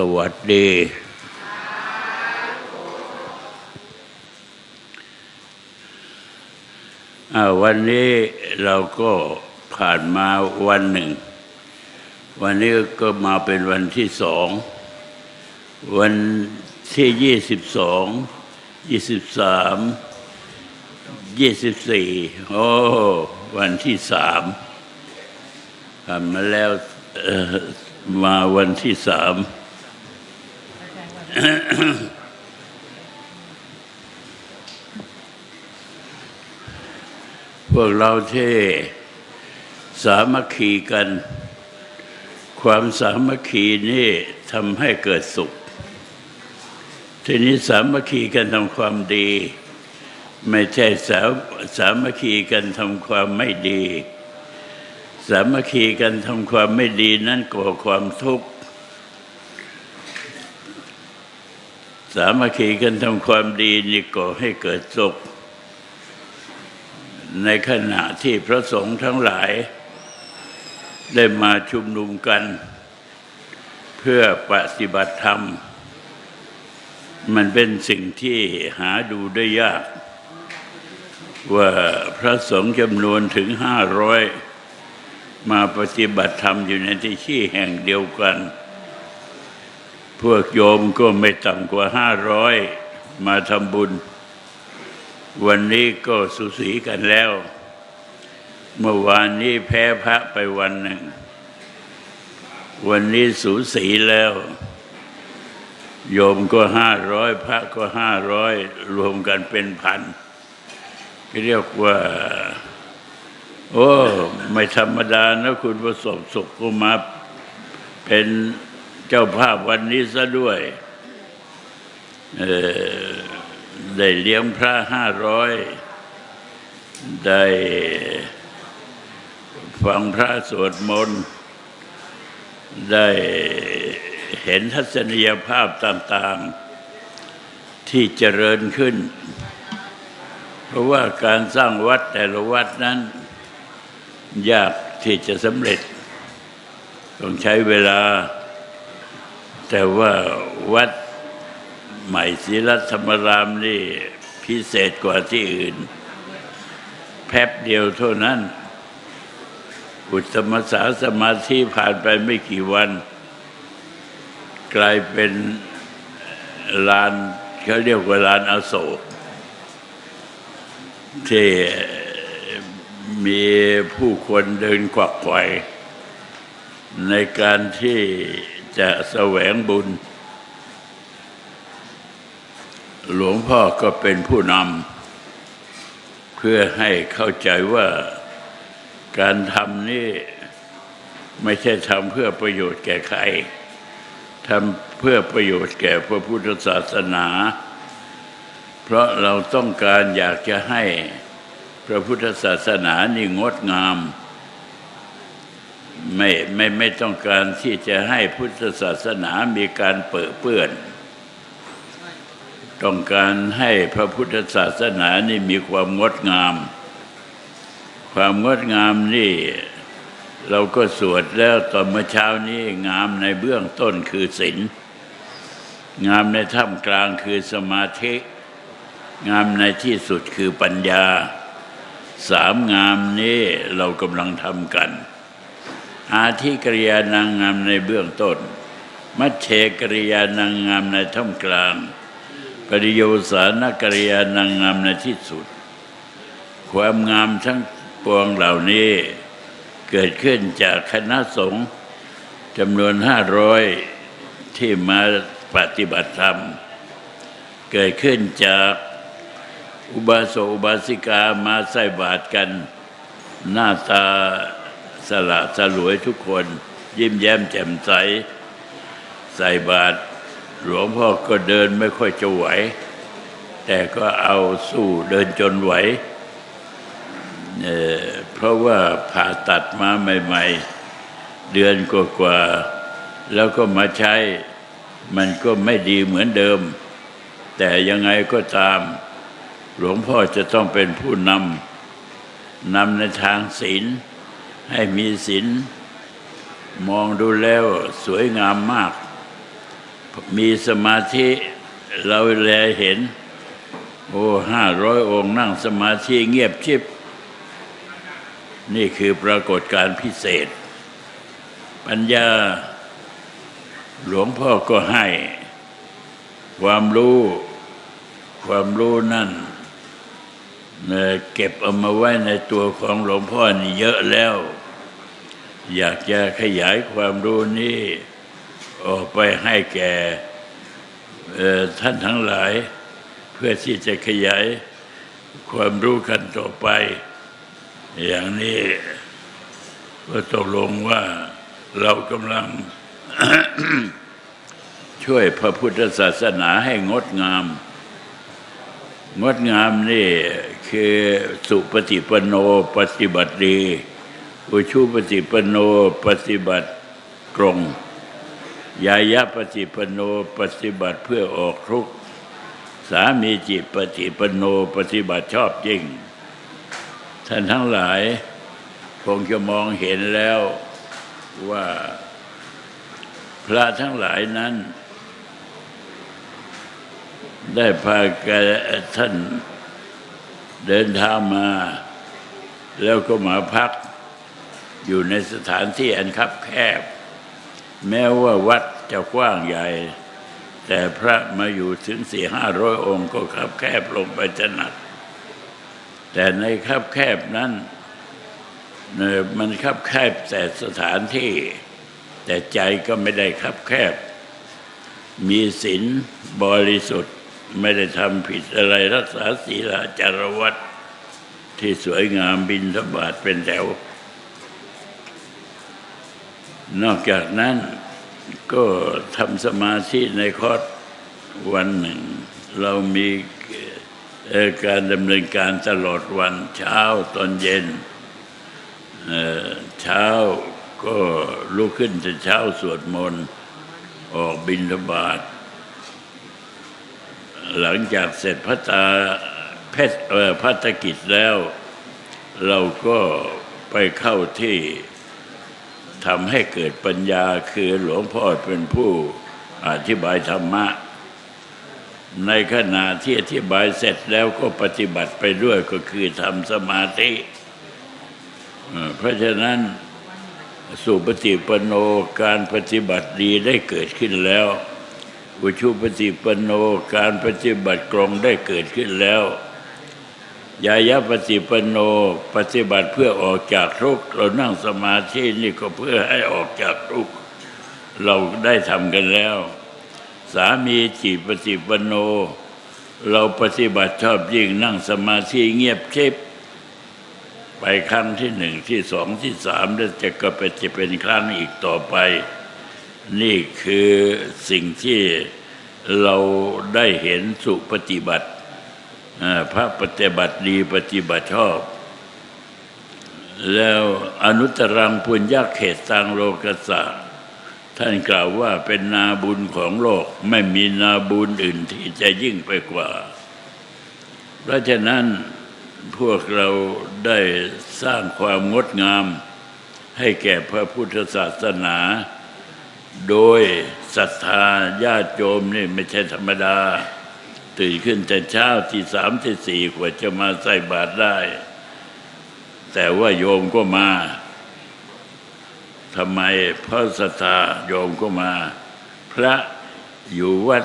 สวัสดี วันนี้เราก็ผ่านมาวันหนึ่ง วันนี้ก็มาเป็นวันที่สอง วันที่ยี่สิบสองยี่สิบสามยี่สิบสี่โอ้วันที่สามผ่านมาแล้วมาวันที่สาม พวกเราที่สามัคคีกัน ความสามัคคีนี่ทำให้เกิดสุข ทีนี้สามัคคีกันทำความดี ไม่ใช่สาสามัคคีกันทำความไม่ดี สามัคคีกันทำความไม่ดีนั่นก่อความทุกข์ สามัคคีกันทำความดีนี่ก่อให้เกิดสุข ในขณะที่พระสงฆ์ทั้งหลาย ได้มาชุมนุมกัน เพื่อปฏิบัติธรรม มันเป็นสิ่งที่หาดูได้ยาก ว่าพระสงฆ์จำนวนถึงห้าร้อยมาปฏิบัติธรรมอยู่ในที่ที่แห่งเดียวกัน พวกโยมก็ไม่ต่ำกว่าห้าร้อยมาทำบุญ วันนี้ก็สุสีกันแล้ว เมื่อวานนี้แพ้พระไปวันหนึ่ง วันนี้สูสีแล้ว โยมก็ห้าร้อยพระก็ห้าร้อยรวมกันเป็นพันเรียกว่า โอ้ ไม่ธรรมดานะคุณประสบสุขก็มาเป็น เจ้าภาพวันนี้ซะด้วยได้เลี้ยงพระห้าร้อยได้ฟังพระสวดมนต์ ได้เห็นทัศนียภาพต่างๆ ที่เจริญขึ้น เพราะว่าการสร้างวัดแต่ละวัดนั้น ยากที่จะสำเร็จ ต้องใช้เวลา แต่ว่าวัดใหม่ศรีรัตธรรมรามนี่พิเศษกว่าที่อื่นแป๊บเดียวเท่านั้น อุตมสาสมาธิผ่านไปไม่กี่วัน กลายเป็นลานเขาเรียกว่าลานอโศกที่มีผู้คนเดินกวักไขวในการที่ จะแสวงบุญ หลวงพ่อก็เป็นผู้นำเพื่อให้เข้าใจว่าการทำนี่ไม่ใช่ทำเพื่อประโยชน์แก่ใครทำเพื่อประโยชน์แก่พระพุทธศาสนา เพราะเราต้องการอยากจะให้พระพุทธศาสนานี่งดงาม ไม่ไม่ไม่ต้องการที่จะให้พุทธศาสนามีการเปื้อเปื้อน ต้องการให้พระพุทธศาสนานี่มีความงดงาม ความงดงามนี่ เราก็สวดแล้วตอนเมื่อเช้านี้งามในเบื้องต้นคือศีลงามในท่ามกลางคือสมาธิ งามในที่สุดคือปัญญา สามงามนี้เรากำลังทำกัน อาทิกริยานางงามในเบื้องต้น มัชเชกริยานางงามในท่ามกลาง ปริโยสานกริยานางงามในที่สุด ความงามทั้งปวงเหล่านี้เกิดขึ้นจากคณะสงฆ์จำนวนห้าร้อยที่มาปฏิบัติธรรม เกิดขึ้นจากอุบาสกอุบาสิกามาใส่บาตรกัน หน้าตา สละสลวยทุกคนยิ้มแย้มแจ่มใส ใส่บาตรหลวงพ่อก็เดินไม่ค่อยจะไหว แต่ก็เอาสู้เดินจนไหวเอ่อเพราะว่าผ่าตัดมาใหม่ ๆ เดือนกว่าๆแล้วก็มาใช้ มันก็ไม่ดีเหมือนเดิม แต่ยังไงก็ตาม หลวงพ่อจะต้องเป็นผู้นำนำในทางศีล ให้มีศีลมองดูแล้วสวยงามมาก มีสมาธิเราแลเห็น โอ้ห้าร้อยองค์นั่งสมาธิเงียบชิบ นี่คือปรากฏการพิเศษ ปัญญาหลวงพ่อก็ให้ ความรู้ ความรู้นั่นเก็บเอามาไว้ในตัวของหลวงพ่อนี่เยอะแล้ว อยากจะขยายความรู้นี้ออกไปให้แก่ท่านทั้งหลาย เพื่อที่จะขยายความรู้กันต่อไป อย่างนี้ก็ตกลงว่าเรากำลังช่วยพระพุทธศาสนาให้งดงาม งดงามนี่คือสุปฏิปโนปฏิบัติดี อุชุปฏิปโนปฏิบัติตรง ยายะปฏิปโนปฏิบัติเพื่อออกทุกข์สามีจิตปฏิปโนปฏิบัติชอบยิ่ง ท่านทั้งหลายคงจะมองเห็นแล้วว่า พระทั้งหลายนั้น ได้พากันท่านเดินทางมา แล้วก็มาพัก อยู่ในสถานที่อันคับแคบ แม้ว่าวัดจะกว้างใหญ่ แต่พระมาอยู่ถึงสี่ห้าร้อยองค์ก็คับแคบลงไปถนัดแต่ในคับแคบนั้นเอ่อมันคับแคบแต่สถานที่ แต่ใจก็ไม่ได้คับแคบ มีศีลบริสุทธิ์ไม่ได้ทำผิดอะไรรักษาศีลจารวัตที่สวยงามบินทบาทเป็นแถว นอกจากนั้นก็ทำสมาธิในคอร์สวันหนึ่ง เรามีการดำเนินการตลอดวันเช้าตอนเย็นเช้าก็ลุกขึ้นแต่เช้าสวดมนต์ออกบิณฑบาตหลังจากเสร็จพระตาเพชรพัฒกิจแล้ว เราก็ไปเข้าที่ ทำให้เกิดปัญญาคือหลวงพ่อเป็นผู้อธิบายธรรมะ ในขณะที่อธิบายเสร็จแล้วก็ปฏิบัติไปด้วยก็คือทำสมาธิ เพราะฉะนั้นสุปฏิปโนการปฏิบัติดีได้เกิดขึ้นแล้ว อุชุปฏิปโนการปฏิบัติกรงได้เกิดขึ้นแล้ว ยายะปฏิปโนปฏิบัติเพื่อออกจากทุกข์เรานั่งสมาธินี่ก็เพื่อให้ออกจากทุกข์เราได้ทำกันแล้ว สามีจีปฏิปโน เราปฏิบัติชอบยิ่งนั่งสมาธิเงียบเชิบไปครั้งที่หนึ่งที่สองที่สามแล้วจะก็เป็นจะเป็นครั้งอีกต่อไป นี่คือสิ่งที่เราได้เห็นสุปฏิบัติ พระปฏิบัติดีปฏิบัติชอบ แล้วอนุตรังปุญญาเขตตังโลกัสะท่านกล่าวว่าเป็นนาบุญของโลกไม่มีนาบุญอื่นที่จะยิ่งไปกว่า เพราะฉะนั้นพวกเราได้สร้างความงดงาม ให้แก่พระพุทธศาสนา โดยศรัทธาญาติโยมนี่ไม่ใช่ธรรมดา ตื่นขึ้นแต่เช้าที่สามที่สี่กว่าจะมาใส่บาตรได้ แต่ว่าโยมก็มาทำไมเพราะศรัทธาโยมก็มา พระอยู่วัด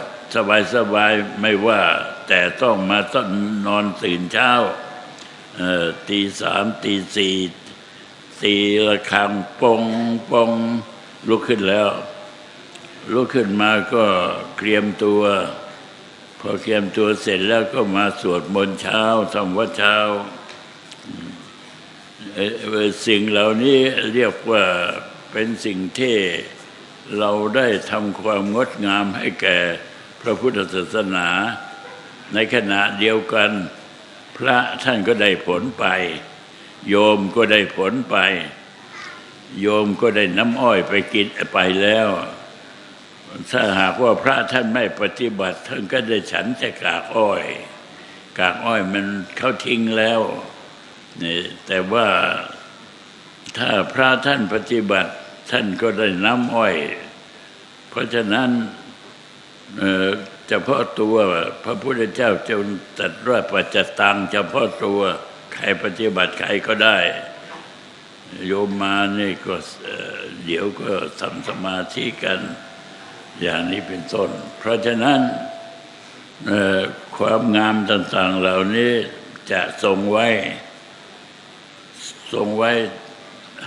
สบายๆไม่ว่า แต่ต้องมาต้องนอนตื่นเช้าตีสามตีสี่ตีระฆังปงปงลุกขึ้นแล้ว ลุกขึ้นมาก็เตรียมตัว พอเตรียมตัวเสร็จแล้วก็มาสวดมนต์เช้าทำวัดเช้าสิ่งเหล่านี้เรียกว่าเป็นสิ่งที่เราได้ทำความงดงามให้แก่พระพุทธศาสนา ในขณะเดียวกัน พระท่านก็ได้ผลไป โยมก็ได้ผลไป โยมก็ได้น้ำอ้อยไปกินไปแล้ว ถ้าหากว่าพระท่านไม่ปฏิบัติ ท่านก็ได้ฉันแต่กากอ้อย กากอ้อยมันเขาทิ้งแล้วนี่แต่ว่าถ้าพระท่านปฏิบัติ ท่านก็ได้น้ำอ้อย เพราะฉะนั้นเฉพาะตัวพระพุทธเจ้าจงตัดว่าปัจจตังเฉพาะตัวใครปฏิบัติใครก็ได้ โยมมานี่ก็เดี๋ยวก็ทำสมาธิกัน อย่างนี้เป็นต้น เพราะฉะนั้นความงามต่างๆเหล่านี้จะทรงไว้ ทรงไว้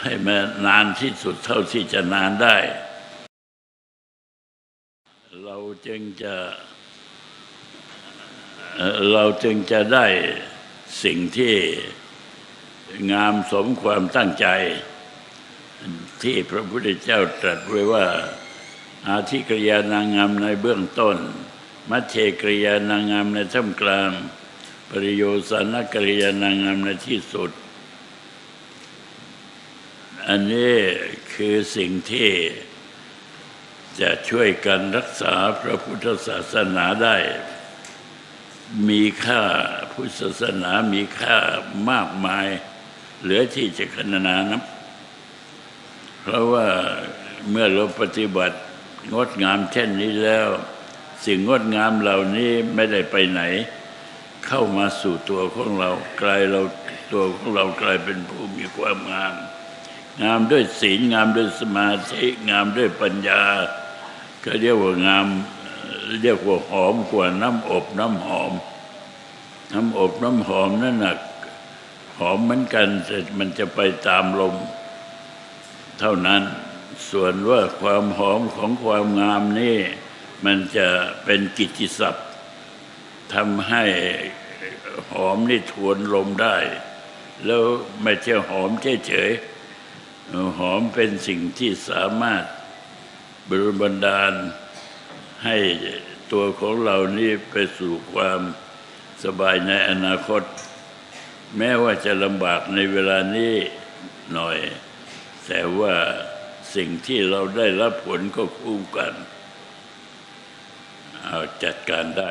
ให้มานานที่สุดเท่าที่จะนานได้ เราจึงจะเราจึงจะได้สิ่งที่งามสมความตั้งใจ ที่พระพุทธเจ้าตรัสไว้ว่า อาธิกริยานางงามในเบื้องต้น มัชเชกริยานางงามในท่ามกลาง ปริโยสานกริยานางงามในที่สุด อันนี้คือสิ่งที่จะช่วยกันรักษาพระพุทธศาสนาได้ มีค่าพุทธศาสนามีค่ามากมาย เหลือที่จะขนานานับเพราะว่าเมื่อเราปฏิบัติ งดงามเช่นนี้แล้ว สิ่งงดงามเหล่านี้ไม่ได้ไปไหน เข้ามาสู่ตัวของเรากลายเราตัวของเรากลายเป็นผู้มีความงาม งามด้วยศีลงามด้วยสมาธิงามด้วยปัญญา ก็เรียกว่างามเรียกว่าหอมกว่าน้ำอบน้ำหอม น้ำอบน้ำหอมนั่นน่ะหอมเหมือนกันแต่มันจะไปตามลมเท่านั้น ส่วนว่าความหอมของความงามนี่ มันจะเป็นกิตติศัพท์ทำให้หอมนี่ทวนลมได้ แล้วไม่ใช่หอมเฉยๆหอมเป็นสิ่งที่สามารถบริบันดาลให้ตัวของเรานี่ไปสู่ความสบายในอนาคต แม้ว่าจะลำบากในเวลานี้หน่อย แต่ว่า สิ่งที่เราได้รับผลก็คู่กัน เอาจัดการได้